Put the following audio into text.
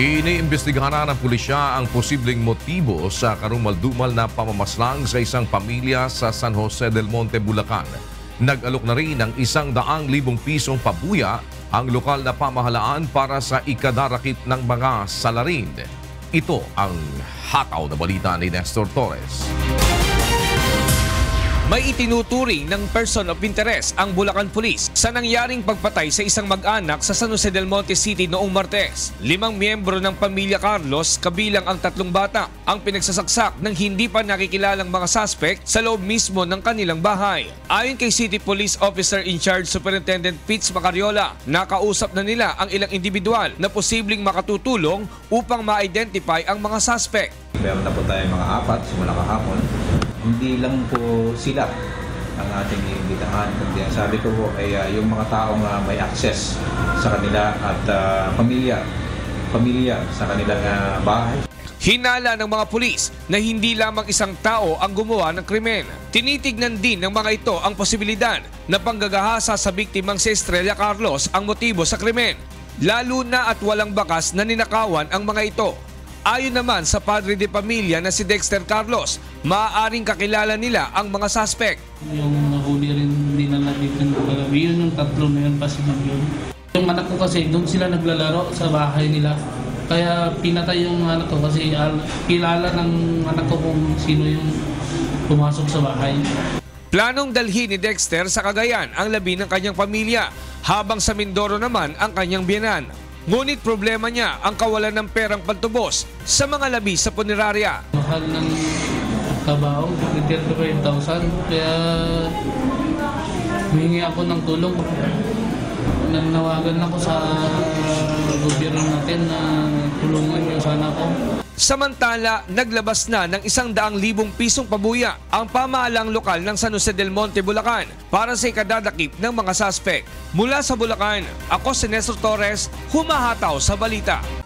Iniimbestigahan ng pulisya ang posibleng motibo sa karumaldumal na pamamaslang sa isang pamilya sa San Jose del Monte, Bulacan. Nag-alok na rin ng isang daang libong pisong pabuya ang lokal na pamahalaan para sa ikadarakip ng mga salarin. Ito ang hataw na balita ni Nestor Torres. May itinuturing ng person of interest ang Bulacan Police sa nangyaring pagpatay sa isang mag-anak sa San Jose del Monte City noong Martes. Limang miyembro ng pamilya Carlos, kabilang ang tatlong bata, ang pinagsasaksak ng hindi pa nakikilalang mga suspect sa loob mismo ng kanilang bahay. Ayon kay City Police Officer in Charge Superintendent Pitts Macariola, nakausap na nila ang ilang individual na posibleng makatutulong upang ma-identify ang mga suspect. Meron na po tayo mga apat simula kahapon. Hindi lang po sila ang ating iimbitahan. Kundi ang sabi ko po ay ah, yung mga taong ah, may access sa kanila at ah, pamilya, pamilya sa kanilang ah, bahay. Hinala ng mga pulis na hindi lamang isang tao ang gumawa ng krimen. Tinitignan din ng mga ito ang posibilidad na panggagahasa sa biktimang si Estrella Carlos ang motibo sa krimen. Lalo na at walang bakas na ninakawan ang mga ito. Ayon naman sa padre de pamilya na si Dexter Carlos, maaaring kakilala nila ang mga suspect. Yung nahuli rin dito ng kagabi, yun yung tatlo na yun, pasinag yun. Yung anak ko kasi, doon sila naglalaro sa bahay nila. Kaya pinatay yung anak ko kasi al- kilala ng anak ko kung sino yung pumasok sa bahay. Planong dalhin ni Dexter sa Cagayan ang labi ng kanyang pamilya, habang sa Mindoro naman ang kanyang biyanan. Ngunit problema niya ang kawalan ng perang pantubos sa mga labi sa punerarya. Mahal ng trabaho, 35,000. Kaya humingi ako ng tulong. Nanawagan ako sa gobyerno natin na tulungan niyo sana ako. Samantala, naglabas na ng isang daang libong pisong pabuya ang pamahalang lokal ng San Jose del Monte, Bulacan para sa ikadadakip ng mga suspect. Mula sa Bulacan, ako si Nestor Torres, humahataw sa balita.